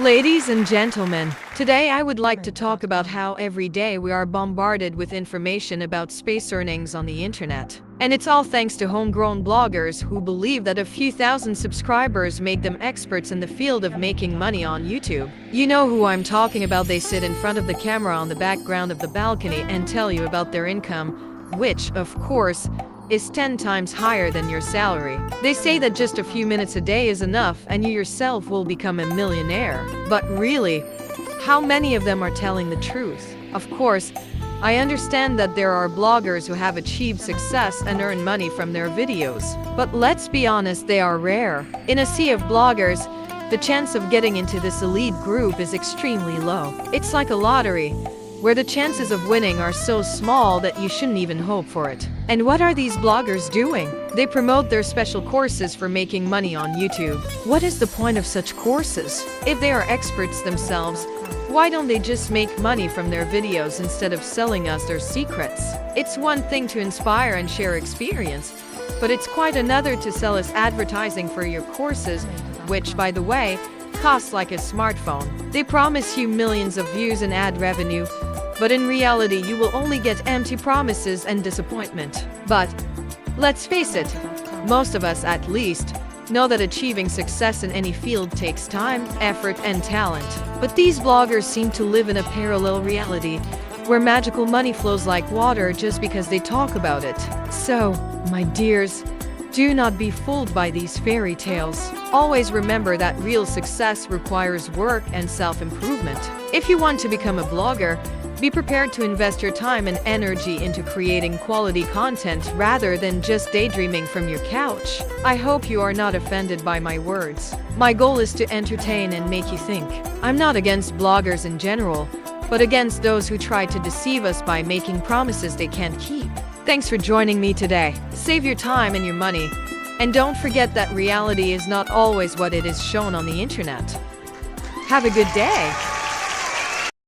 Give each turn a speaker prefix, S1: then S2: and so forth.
S1: Ladies and gentlemen, today I would like to talk about how every day we are bombarded with information about space earnings on the internet. And it's all thanks to homegrown bloggers who believe that a few thousand subscribers make them experts in the field of making money on YouTube. You know who I'm talking about, they sit in front of the camera on the background of the balcony and tell you about their income, which, of course, is 10 times higher than your salary. They say that just a few minutes a day is enough and you yourself will become a millionaire. But really, how many of them are telling the truth? Of course, I understand that there are bloggers who have achieved success and earn money from their videos. But let's be honest, they are rare. In a sea of bloggers, the chance of getting into this elite group is extremely low. It's like a lottery where the chances of winning are so small that you shouldn't even hope for it. And what are these bloggers doing? They promote their special courses for making money on YouTube. What is the point of such courses? If they are experts themselves, why don't they just make money from their videos instead of selling us their secrets? It's one thing to inspire and share experience, but it's quite another to sell us advertising for your courses, which, by the way, costs like a smartphone. They promise you millions of views and ad revenue, but in reality, you will only get empty promises and disappointment. But let's face it, most of us at least know that achieving success in any field takes time, effort, and talent. But these bloggers seem to live in a parallel reality where magical money flows like water just because they talk about it. So, my dears, do not be fooled by these fairy tales. Always remember that real success requires work and self improvement. If you want to become a blogger, be prepared to invest your time and energy into creating quality content rather than just daydreaming from your couch. I hope you are not offended by my words. My goal is to entertain and make you think. I'm not against bloggers in general, but against those who try to deceive us by making promises they can't keep. Thanks for joining me today. Save your time and your money. And don't forget that reality is not always what it is shown on the internet. Have a good day.